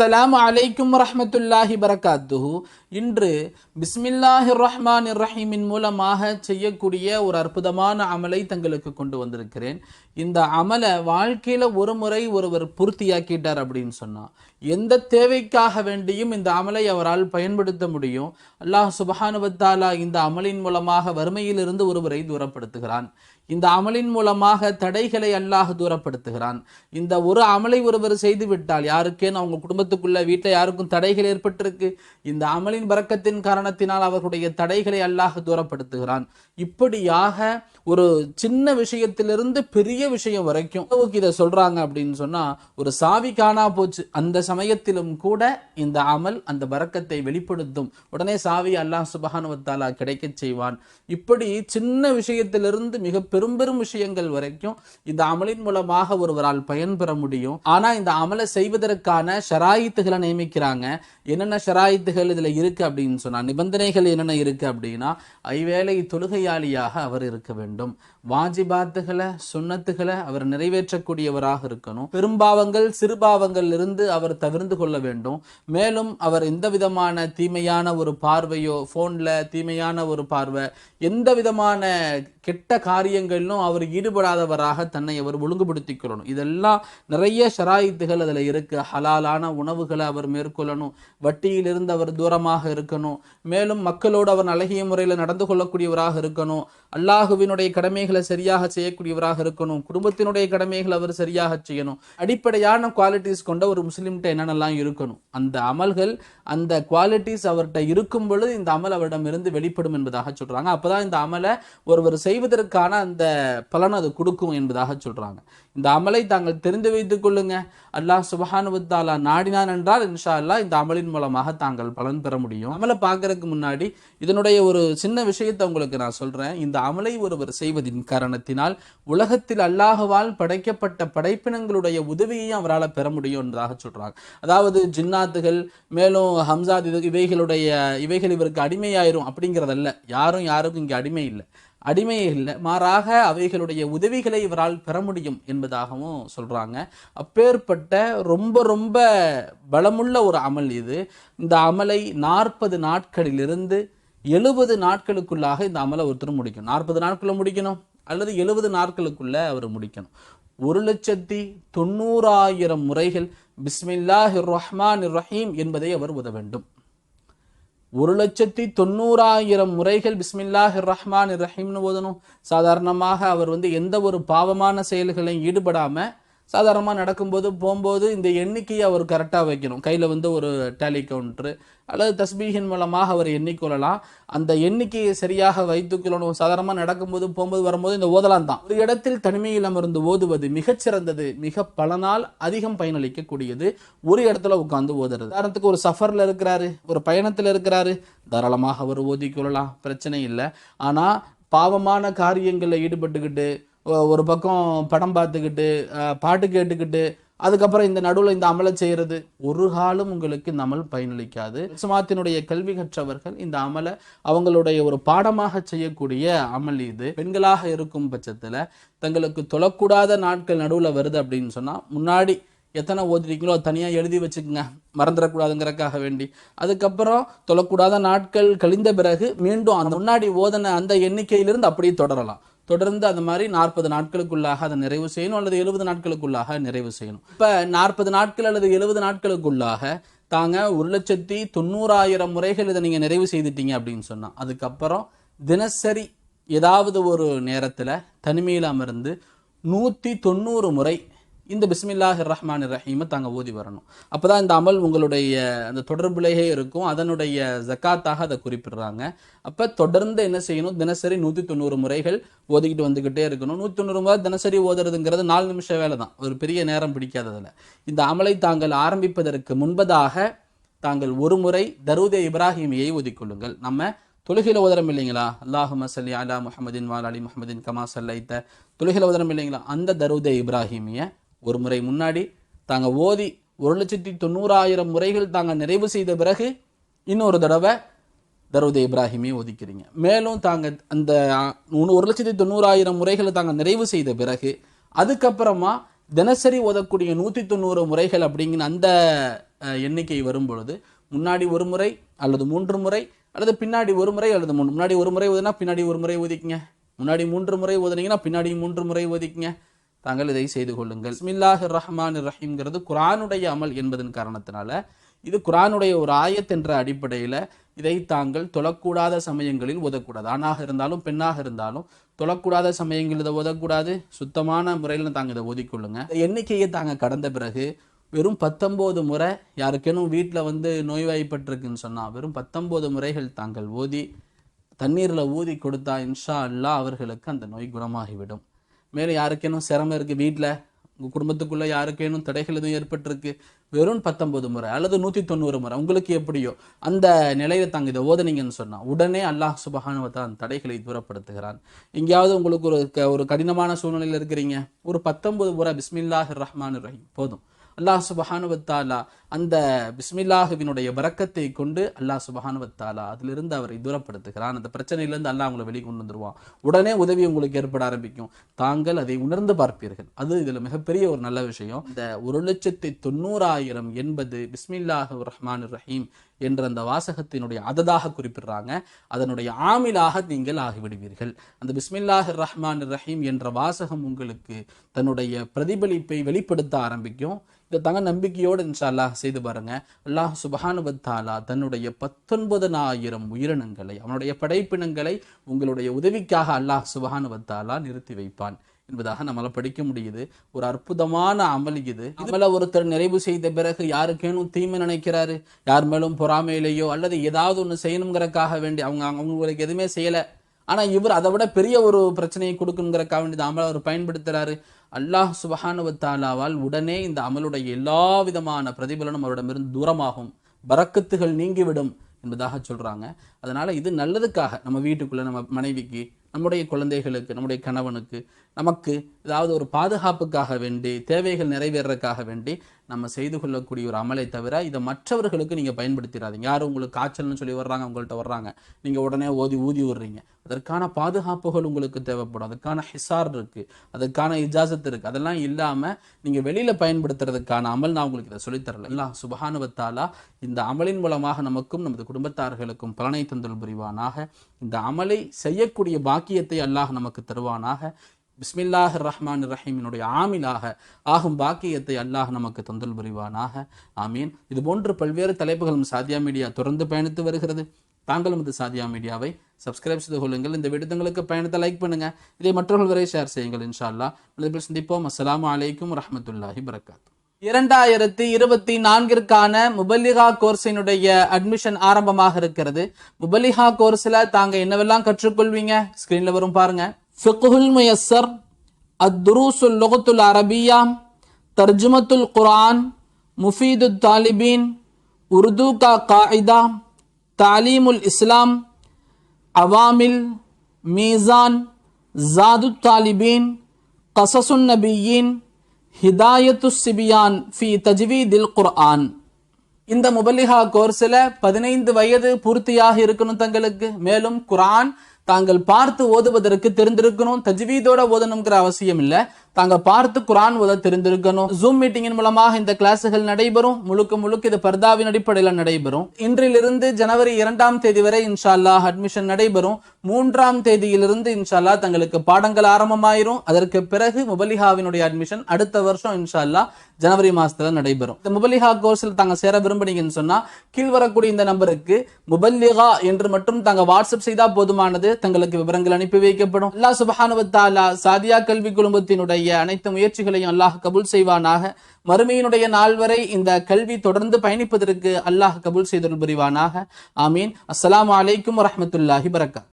அஸ்ஸலாமு அலைக்கும் ரஹமத்துல்லாஹி பரகாத்துஹு இன்று பிஸ்மில்லாஹிர் ரஹ்மான் ரஹீமின் மூலமாக செய்யக்கூடிய ஒரு அற்புதமான அமலை தங்களுக்கு கொண்டு வந்திருக்கிறேன். இந்த அமலை வாழ்க்கையில ஒரு முறை ஒருவர் பூர்த்தியாக்கிட்டார் அப்படின்னு சொன்னா எந்த தேவைக்காக வேண்டியும் இந்த அமலை அவரால் பயன்படுத்த முடியும். அல்லாஹ் சுபஹானுவத்தாலா இந்த அமலின் மூலமாக வறுமையிலிருந்து ஒருவரை தூரப்படுத்துகிறான். இந்த அமலின் மூலமாக தடைகளை அல்லாஹ் தூரப்படுத்துகிறான். இந்த ஒரு அமலை ஒருவர் செய்து விட்டால் யாருக்கேன்னு அவங்க குடும்பத்துக்குள்ள வீட்டில் யாருக்கும் தடைகள் ஏற்பட்டிருக்கு? இந்த அமலின் பறக்கத்தின் காரணத்தினால் அவர்களுடைய தடைகளை அல்லாஹ் தூரப்படுத்துகிறான். இப்படியாக ஒரு சின்ன விஷயத்திலிருந்து பெரிய விஷயம் வரைக்கும் இதை சொல்றாங்க அப்படின்னு சொன்னா ஒரு சாவி காணா போச்சு. அந்த சமயத்திலும் கூட இந்த அமல் அந்த பறக்கத்தை வெளிப்படுத்தும். உடனே சாவி அல்லாஹ் சுபஹானுவத்தாலா கிடைக்கச் செய்வான். இப்படி சின்ன விஷயத்திலிருந்து மிக பெரும் பெரும் விஷயங்கள் வரைக்கும் இந்த அமலின் மூலமாக ஒருவரால் பயன்பெற முடியும். ஆனா இந்த அமலை செய்வதற்கான ஷராயித்துகளை நியமிக்கிறாங்க. என்னென்ன ஷராயித்துகள் இதுல இருக்கு அப்படின்னு சொன்னா நிபந்தனைகள் என்னென்ன இருக்கு அப்படின்னா ஐவேளை தொழுகையாளியாக அவர் இருக்க வேண்டும். வாஜிபாத்துகளை சுண்ணத்துகளை அவர் நிறைவேற்றக்கூடியவராக இருக்கணும். பெரும்பாவங்கள் சிறுபாவங்கள் இருந்து அவர் தவிர்ந்து கொள்ள வேண்டும். மேலும் அவர் எந்த விதமான தீமையான ஒரு பார்வையோ போன்ல தீமையான ஒரு பார்வை எந்த விதமான கெட்ட காரியங்கள் விஷயங்களிலும் அவர் ஈடுபடாதவராக தன்னை அவர் ஒழுங்குபடுத்திக் கொள்ளணும் இதெல்லாம் நிறைய ஷராயித்துகள் அதில் இருக்கு. ஹலாலான உணவுகளை அவர் மேற்கொள்ளணும். வட்டியிலிருந்து அவர் தூரமாக இருக்கணும். மேலும் மக்களோடு அவர் அழகிய முறையில் நடந்து கொள்ளக்கூடியவராக இருக்கணும். அல்லாஹுவினுடைய கடமைகளை சரியாக செய்யக்கூடியவராக இருக்கணும். குடும்பத்தினுடைய கடமைகளை அவர் சரியாக செய்யணும். அடிப்படையான குவாலிட்டிஸ் கொண்ட ஒரு முஸ்லீம்கிட்ட என்னென்னலாம் இருக்கணும்? அந்த அமல்கள் அந்த குவாலிட்டிஸ் அவர்கிட்ட இருக்கும் பொழுது இந்த அமல் அவரிடம் இருந்து வெளிப்படும் என்பதாக சொல்றாங்க. அப்பதான் இந்த அமலை ஒருவர் செய்வதற்கான அந்த பலன் அது கொடுக்கும் என்பதாக சொல்கிறாங்க இந்த அமலை தாங்கள் தெரிந்து வைத்துக் கொள்ளுங்க. அல்லாஹ் சுபஹானுவத்தாலா நாடினான் என்றால் இன்ஷா அல்லாஹ் இந்த அமலின் மூலமாக தாங்கள் பலன் பெற முடியும். அமலை பார்க்கறதுக்கு முன்னாடி இதனுடைய ஒரு சின்ன விஷயத்தை உங்களுக்கு நான் சொல்கிறேன் இந்த அமலை ஒருவர் செய்வதின் காரணத்தினால் உலகத்தில் அல்லாஹுவால் படைக்கப்பட்ட படைப்பினங்களுடைய உதவியையும் அவரால் பெற முடியும் என்பதாக சொல்கிறாங்க அதாவது ஜின்னாத்துகள் மேலும் ஹம்சாத் இது இவைகளுடைய இவைகள் இவருக்கு அடிமையாயிரும் அப்படிங்கிறதல்ல. யாரும் யாருக்கும் இங்கே அடிமை இல்லை. அடிமையே இல்லை மாறாக அவைகளுடைய உதவிகளை இவரால் பெற முடியும் என்பதாகவும் சொல்கிறாங்க அப்பேற்பட்ட ரொம்ப ரொம்ப பலமுள்ள ஒரு அமல் இது. இந்த அமலை நாற்பது நாட்களிலிருந்து எழுபது நாட்களுக்குள்ளாக இந்த அமலை ஒருத்தர் முடிக்கணும். நாற்பது நாட்களில் முடிக்கணும் அல்லது எழுபது நாட்களுக்குள்ளே அவர் முடிக்கணும். ஒரு லட்சத்தி தொண்ணூறாயிரம் முறைகள் பிஸ்மில்லாஹிர் ரஹ்மான் ரஹீம் என்பதை அவர் உத வேண்டும். ஒரு லட்சத்தி தொண்ணூறாயிரம் முறைகள் பிஸ்மில்லாஹ் ரஹ்மான் ரஹீம்னு ஓதணும். சாதாரணமாக அவர் வந்து எந்த ஒரு பாவமான செயல்களையும் ஈடுபடாமல் சாதாரணமாக நடக்கும்போது போகும்போது இந்த எண்ணிக்கையை அவர் கரெக்டாக வைக்கணும். கையில் வந்து ஒரு டேலி கவுண்ட்ரு அல்லது தஸ்பீகின் மூலமாக அவர் எண்ணிக்கொள்ளலாம். அந்த எண்ணிக்கையை சரியாக வைத்துக்கொள்ளணும். சாதாரணமாக நடக்கும்போது போகும்போது வரும்போது இந்த ஓதலாம் தான். ஒரு இடத்தில் தனிமையில் அமர்ந்து ஓதுவது மிகச்சிறந்தது. மிக பல நாள் அதிகம் பயனளிக்கக்கூடியது. ஒரு இடத்துல உட்காந்து ஓதுறது. உதாரணத்துக்கு ஒரு சஃபரில் இருக்கிறாரு ஒரு பயணத்தில் இருக்கிறாரு. தாராளமாக அவர் ஓதிக்கொள்ளலாம். பிரச்சனை இல்லை. ஆனால் பாவமான காரியங்களில் ஈடுபட்டுக்கிட்டு ஒரு பக்கம் படம் பார்த்துக்கிட்டு பாட்டு கேட்டுக்கிட்டு அதுக்கப்புறம் இந்த நடுவில் இந்த அமலை செய்கிறது ஒரு காலம் உங்களுக்கு இந்த அமல் பயனளிக்காது. சுமாத்தினுடைய கல்வி கற்றவர்கள் இந்த அமலை அவங்களுடைய ஒரு பாடமாக செய்யக்கூடிய அமல் இது. பெண்களாக இருக்கும் பட்சத்தில் தங்களுக்கு தொழக்கூடாத நாட்கள் நடுவில் வருது அப்படின்னு சொன்னால் முன்னாடி எத்தனை ஓதுறீங்களோ அதை தனியாக எழுதி வச்சுக்கோங்க. மறந்துடக்கூடாதுங்கிறக்காக வேண்டி. அதுக்கப்புறம் தொழக்கூடாத நாட்கள் கழிந்த பிறகு மீண்டும் அந்த முன்னாடி ஓதன அந்த எண்ணிக்கையிலிருந்து அப்படியே தொடரலாம். தொடர்ந்து அந்த மாதிரி நாற்பது நாட்களுக்குள்ளாக அதை நிறைவு செய்யணும் அல்லது எழுபது நாட்களுக்குள்ளாக நிறைவு செய்யணும். இப்போ நாற்பது நாட்கள் அல்லது எழுபது நாட்களுக்குள்ளாக தாங்க ஒரு லட்சத்தி தொண்ணூறாயிரம் முறைகள் இதை நீங்கள் நிறைவு செய்துட்டீங்க அப்படின்னு சொன்னால் அதுக்கப்புறம் தினசரி ஏதாவது ஒரு நேரத்தில் தனிமையில் அமர்ந்து நூற்றி தொண்ணூறு முறை இந்த பிஸ்மில்லாஹ் ரஹ்மான் ரஹீமை தாங்க ஓதி வரணும். அப்போ தான் இந்த அமல் உங்களுடைய அந்த தொடர்புலேயே இருக்கும். அதனுடைய ஜக்காத்தாக அதை குறிப்பிடுறாங்க. அப்போ தொடர்ந்து என்ன செய்யணும்? தினசரி நூற்றி தொண்ணூறு முறைகள் ஓதிக்கிட்டு வந்துக்கிட்டே இருக்கணும். நூற்றி தொண்ணூறு முறை தினசரி ஓதுறதுங்கிறது நாலு நிமிஷம் வேலை தான். ஒரு பெரிய நேரம் பிடிக்காததில். இந்த அமலை தாங்கள் ஆரம்பிப்பதற்கு முன்பதாக தாங்கள் ஒரு முறை தரூதே இப்ராஹிமியை ஒதுக்கொள்ளுங்கள் நம்ம தொழுகையில் உதரம் இல்லைங்களா? அல்லாஹும மசல்லி அலா முஹம்மதின் வால் அலி முஹம்மதின் கமா சல்லைத்த தொழுகையில் உதரம் இல்லைங்களா? அந்த தரூதே இப்ராஹிமிய ஒரு முறை முன்னாடி தாங்க ஓதி ஒரு லட்சத்தி தொண்ணூறாயிரம் முறைகள் தாங்க நிறைவு செய்த பிறகு இன்னொரு தடவை தருவதே இப்ராஹிமே ஒதுக்கிறீங்க மேலும் தாங்க அந்த ஒரு லட்சத்தி தொண்ணூறாயிரம் முறைகளை தாங்க நிறைவு செய்த பிறகு அதுக்கப்புறமா தினசரி ஓதக்கூடிய நூற்றி தொண்ணூறு முறைகள் அப்படிங்கிற அந்த எண்ணிக்கை வரும் பொழுது முன்னாடி ஒரு முறை அல்லது மூன்று முறை அல்லது பின்னாடி ஒரு முறை அல்லது முன்னாடி ஒரு முறை ஓதுனா பின்னாடி ஒரு முறை ஓதிக்கங்க. முன்னாடி மூன்று முறை ஓதுனீங்கன்னா பின்னாடி மூன்று முறை ஓதிக்கங்க. தாங்கள் இதை செய்து கொள்ளுங்கள். பிஸ்மில்லாஹ் ரஹ்மான் ரஹீம்ங்கிறது குரானுடைய அமல் என்பதன் காரணத்தினால இது குரானுடைய ஒரு ஆயத் என்ற அடிப்படையில் இதை தாங்கள் தொழக்கூடாத சமயங்களில் ஓதக்கூடாது ஆணாக இருந்தாலும் பெண்ணாக இருந்தாலும் தொழக்கூடாத சமயங்கள் இதை ஓதக்கூடாது சுத்தமான முறையில் தாங்க இதை ஓதிக்கொள்ளுங்க எண்ணிக்கையை தாங்க கடந்த பிறகு வெறும் பத்தொம்போது முறை யாருக்கேனும் வீட்டில் வந்து நோய்வாய்ப்பட்டிருக்குன்னு சொன்னால் வெறும் பத்தொம்போது முறைகள் தாங்கள் ஓதி தண்ணீரில் ஊதி கொடுத்தா இன்ஷா அல்லாஹ் அவர்களுக்கு அந்த நோய் குணமாகிவிடும். மேலே யாருக்கேனும் சிரமம் இருக்குது வீட்டில் உங்கள் குடும்பத்துக்குள்ளே யாருக்கேனும் தடைகள் எதுவும் ஏற்பட்டிருக்கு? வெறும் பத்தொம்பது முறை அல்லது நூற்றி தொண்ணூறு முறை. உங்களுக்கு எப்படியோ அந்த நிலையில் தாங்க இதை ஓதுனீங்கன்னு சொன்னால் உடனே அல்லாஹ் சுபஹானுவத்தா அந்த தடைகளை தூரப்படுத்துகிறான். எங்கேயாவது உங்களுக்கு ஒரு க ஒரு கடினமான சூழ்நிலையில் இருக்கிறீங்க ஒரு பத்தொம்பது முறை பிஸ்மில்லாஹ் ரஹ்மான் ரஹீம் போதும். அல்லாஹ் சுபஹானுவத்தாலா அந்த பிஸ்மில்லாஹுவினுடைய பறக்கத்தை கொண்டு அல்லாஹ் சுபஹானுவத்தாலா அதிலிருந்து அவரை தூரப்படுத்துகிறான். அந்த பிரச்சனையிலிருந்து அல்லாஹ் உங்களை வெளியே கொண்டு வந்துடுவான் உடனே உதவி உங்களுக்கு ஏற்பட ஆரம்பிக்கும். தாங்கள் அதை உணர்ந்து பார்ப்பீர்கள். அது இதில் மிகப்பெரிய ஒரு நல்ல விஷயம். இந்த ஒரு லட்சத்தி தொண்ணூறாயிரம் என்பது பிஸ்மில்லாஹு ரஹ்மான் ரஹீம் என்ற அந்த வாசகத்தினுடைய அததாக குறிப்பிடுறாங்க. அதனுடைய ஆமிலாக நீங்கள் ஆகிவிடுவீர்கள். அந்த பிஸ்மில்லாஹ் ரஹ்மான் ரஹீம் என்ற வாசகம் உங்களுக்கு தன்னுடைய பிரதிபலிப்பை வெளிப்படுத்த ஆரம்பிக்கும். இதை தங்க நம்பிக்கையோடு இன்ஷா அல்லாஹ் செய்து பாருங்க. அல்லாஹ் சுபஹானுபத்தாலா தன்னுடைய பத்தொன்பதனாயிரம் உயிரினங்களை அவனுடைய படைப்பினங்களை உங்களுடைய உதவிக்காக அல்லாஹ் சுபஹானுபத்தாலா நிறுத்தி வைப்பான். என்பதாக நம்மளால் படிக்க முடியுது. ஒரு அற்புதமான அமல் இது. அமல ஒருத்தர் நிறைவு செய்த பிறகு யாருக்கேனும் தீமை நினைக்கிறாரு? யார் மேலும் பொறாமையிலேயோ அல்லது ஏதாவது ஒன்று செய்யணுங்கிறக்காக வேண்டி அவங்க அவங்களுக்கு எதுவுமே செய்யலை. ஆனால் இவர் அதை விட பெரிய ஒரு பிரச்சனையை கொடுக்கணுங்கிறக்காக வேண்டி இந்த அமலை அவர் பயன்படுத்துகிறாரு அல்லாஹ் சுபஹானுவத்தாலாவால் உடனே இந்த அமலுடைய எல்லா விதமான பிரதிபலனும் அவரிடமிருந்து தூரமாகும். பறக்கத்துகள் நீங்கிவிடும் என்பதாக சொல்கிறாங்க அதனால் இது நல்லதுக்காக நம்ம வீட்டுக்குள்ளே நம்ம மனைவிக்கு நம்முடைய குழந்தைகளுக்கு நம்முடைய கணவனுக்கு நமக்கு ஏதாவது ஒரு பாதுகாப்புக்காக வேண்டி தேவைகள் நிறைவேறதுக்காக வேண்டி நம்ம செய்து கொள்ளக்கூடிய ஒரு அமலை தவிர இதை மற்றவர்களுக்கு நீங்கள் பயன்படுத்திடாதீங்க யாரும் உங்களுக்கு காய்ச்சல்னு சொல்லி வர்றாங்க உங்கள்கிட்ட வர்றாங்க. நீங்கள் உடனே ஓதி ஊதி விடுறீங்க. அதற்கான பாதுகாப்புகள் உங்களுக்கு தேவைப்படும். அதுக்கான ஹிசார் இருக்குது அதுக்கான இஜாசத் இருக்குது அதெல்லாம் இல்லாமல் நீங்கள் வெளியில் பயன்படுத்துறதுக்கான அமல் நான் உங்களுக்கு இதை சொல்லித்தரல. அல்லாஹ் சுபஹானுவத்தாலா இந்த அமலின் மூலமாக நமக்கும் நமது குடும்பத்தார்களுக்கும் பலனை தந்தல் புரிவானாக. இந்த அமலை செய்யக்கூடிய பாக்கியத்தை அல்லாஹ் நமக்கு தருவானாக. பிஸ்மில்லாஹ் ரஹ்மான் ரஹீமினுடைய ஆமிலாக ஆகும் பாக்கியத்தை அல்லாஹ் நமக்கு தந்தல் புரிவானாக. ஆமீன். இது போன்று பல்வேறு தலைப்புகளும் சாதியா மீடியா தொடர்ந்து பயணித்து வருகிறது. தாங்களும் இது சாதியா மீடியாவை சப்ஸ்கிரைப் செய்து கொள்ளுங்கள். இந்த விடுதங்களுக்கு பயணத்தை லைக் பண்ணுங்க. இதை மற்றவர்கள் வரை ஷேர் செய்யுங்கள் இன்ஷா நல்ல சந்திப்போம். அஸ்லாம் அலைக்கும் ரஹமத்துல்லாஹி பரகாத் இரண்டாயிரத்தி இருபத்தி நான்கிற்கான முபல்லிகா கோர்ஸினுடைய அட்மிஷன் ஆரம்பமாக இருக்கிறது. முபல்லிகா கோர்ஸில் தாங்க என்னவெல்லாம் கற்றுக்கொள்வீங்க? ஸ்க்ரீனில் வரும் பாருங்கள் ஃபிக்குல் முயஸ்ஸர் அத்துரூசுல் லுகத்துல் அரபியா தர்ஜுமத்துல் குரான் முஃபீது தாலிபீன் உருது கா காயிதா தாலீமுல் இஸ்லாம் அவாமில் மீசான் ஜாது தாலிபீன் கசசுன் நபியின் ஹிதாயத்து சிபியான் ஃபி தஜ்வீதில் குர்ஆன். இந்த முபல்லிஹா கோர்ஸில் பதினைந்து வயது பூர்த்தியாக இருக்கணும் தங்களுக்கு. மேலும் குர்ஆன் தாங்கள் பார்த்து ஓதுவதற்கு தெரிந்திருக்கணும் தஜ்வீதோட ஓதணுங்கிற அவசியம் இல்லை. தாங்க பார்த்து குரான் உத தெரிந்திருக்கணும். ஜூம் மீட்டிங்கின் மூலமாக இந்த கிளாஸுகள் நடைபெறும். முழுக்க முழுக்க இது பர்தாவின் அடிப்படையில் நடைபெறும். இன்றிலிருந்து ஜனவரி இரண்டாம் தேதி வரை இன்ஷால்லா அட்மிஷன் நடைபெறும். மூன்றாம் தேதியிலிருந்து இன்ஷால்லா தங்களுக்கு பாடங்கள் ஆரம்பமாயிரும். அதற்கு பிறகு முபலிஹாவினுடைய அட்மிஷன் அடுத்த வருஷம் இன்ஷா ஜனவரி மாசத்துல நடைபெறும். இந்த முபலிஹா கோர்ஸில் தாங்க சேர விரும்புனீங்கன்னு சொன்னா கீழ் வரக்கூடிய இந்த நம்பருக்கு முபல்லிகா என்று மட்டும் தாங்க வாட்ஸ்அப் செய்தால் போதுமானது. தங்களுக்கு விவரங்கள் அனுப்பி வைக்கப்படும். அல்லாஹ் சுபஹானுவத்தாலா சாதியா கல்வி குழுமத்தினுடைய அனைத்து முயற்சிகளையும் அல்லாஹ் கபுல் செய்வானாக. மறுமையினுடைய நாள் வரை இந்த கல்வி தொடர்ந்து பயணிப்பதற்கு அல்லாஹ் கபூல் செய்தல் புரிவானாக. ஆமீன். அஸ்லாம் அலைக்கும் வரமத்துல்லாஹி வரகாத்